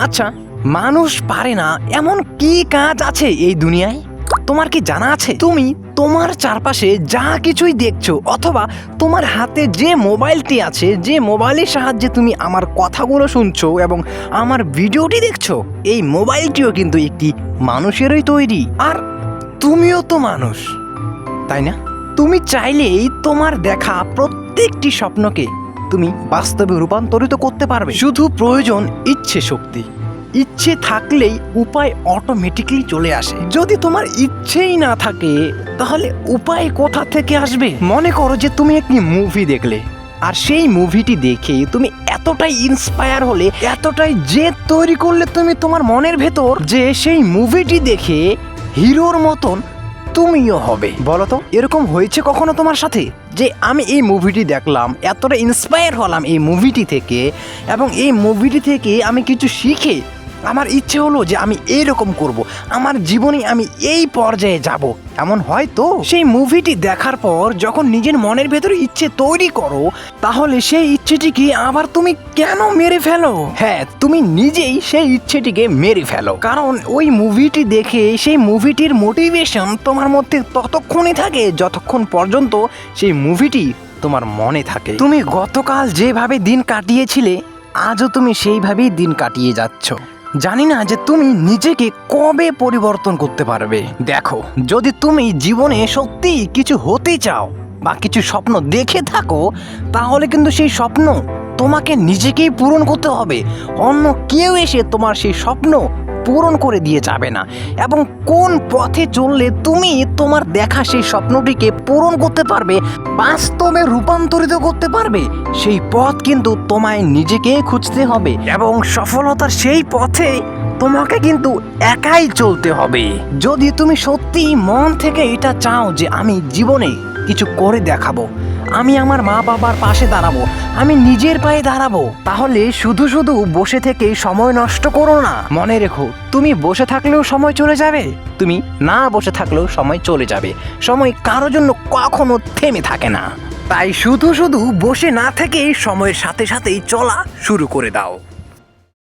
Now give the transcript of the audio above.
আচ্ছা মানুষ পারে না এমন কি কাজ আছে এই দুনিয়ায়? তোমার কি জানা আছে? তুমি তোমার চারপাশে যা কিছুই দেখছ, অথবা তোমার হাতে যে মোবাইলটি আছে, যে মোবাইলের সাহায্যে তুমি আমার কথাগুলো শুনছো এবং আমার ভিডিওটি দেখছ, এই মোবাইলটিও কিন্তু একটি মানুষেরই তৈরি। আর তুমিও তো মানুষ, তাই না? তুমি চাইলেই তোমার দেখা প্রত্যেকটি স্বপ্নকে তুমি বাস্তবে রূপান্তরিত করতে পারবে। শুধু প্রয়োজন ইচ্ছে শক্তি। ইচ্ছে থাকলেই উপায় অটোমেটিকলি চলে আসে। যদি তোমার ইচ্ছেই না থাকে, তাহলে উপায় কোথা থেকে আসবে? মনে করো যে তুমি একটি মুভি দেখলে। আর সেই মুভিটি দেখে তুমি এতটাই ইন্সপায়ার হলে, এতটাই জেদ তৈরি করলে তুমি তোমার মনের ভেতর যে সেই মুভিটি দেখে হিরোর মতন তুমিও হবে। বলো তো এরকম হয়েছে কখনো তোমার সাথে? যে আমি এই মুভিটি দেখলাম, এতটা ইন্সপায়ার হলাম এই মুভিটি থেকে, এবং এই মুভিটি থেকে আমি কিছু শিখে আমার ইচ্ছে হলো যে আমি এইরকম করব। আমার জীবনে আমি এই পর্যায়ে যাব। এমন হয় তো? সেই মুভিটি দেখার পর যখন নিজের মনের ভেতরে ইচ্ছে তৈরি করো, তাহলে সেই ইচ্ছেটিকে আবার তুমি কেন মেরে ফেলো? হ্যাঁ তুমি নিজেই সেই ইচ্ছেটিকে মেরে ফেলো। কারণ ওই মুভিটি দেখে সেই মুভিটির মোটিভেশন তোমার মধ্যে ততক্ষণই থাকে যতক্ষণ পর্যন্ত সেই মুভিটি তোমার মনে থাকে। তুমি গতকাল যেভাবে দিন কাটিয়েছিলে, আজও তুমি সেইভাবেই দিন কাটিয়ে যাচ্ছ। জানি না যে তুমি নিজেকে কবে পরিবর্তন করতে পারবে। দেখো, যদি তুমি জীবনে সত্যি কিছু হতে চাও বা কিছু স্বপ্ন দেখে থাকো, তাহলে কিন্তু সেই স্বপ্ন তোমাকে নিজেকেই পূরণ করতে হবে। অন্য কেউ এসে তোমার সেই স্বপ্ন পূরণ করে দিয়ে যাবে না। এবং কোন পথে চললে তুমি তোমার দেখা সেই স্বপ্নটিকে পূরণ করতে পারবে, বাস্তবে রূপান্তরিত করতে পারবে, সেই পথ কিন্তু তোমায় নিজেকে খুঁজতে হবে এবং সফলতার সেই পথে তোমাকে কিন্তু একাই চলতে হবে। যদি তুমি সত্যি মন থেকে এটা চাও যে আমি জীবনে কিছু করে দেখাবো আমি আমার মা বাবার পাশে দাঁড়াবো। আমি নিজের পায়ে দাঁড়াবো। তাহলে শুধু শুধু বসে থেকে সময় নষ্ট করো না। মনে রেখো, তুমি বসে থাকলেও সময় চলে যাবে। তুমি না বসে থাকলেও সময় চলে যাবে। সময় কারও জন্য কখনো থেমে থাকে না। তাই শুধু শুধু বসে না থেকে সময়ের সাথে সাথেই চলা শুরু করে দাও।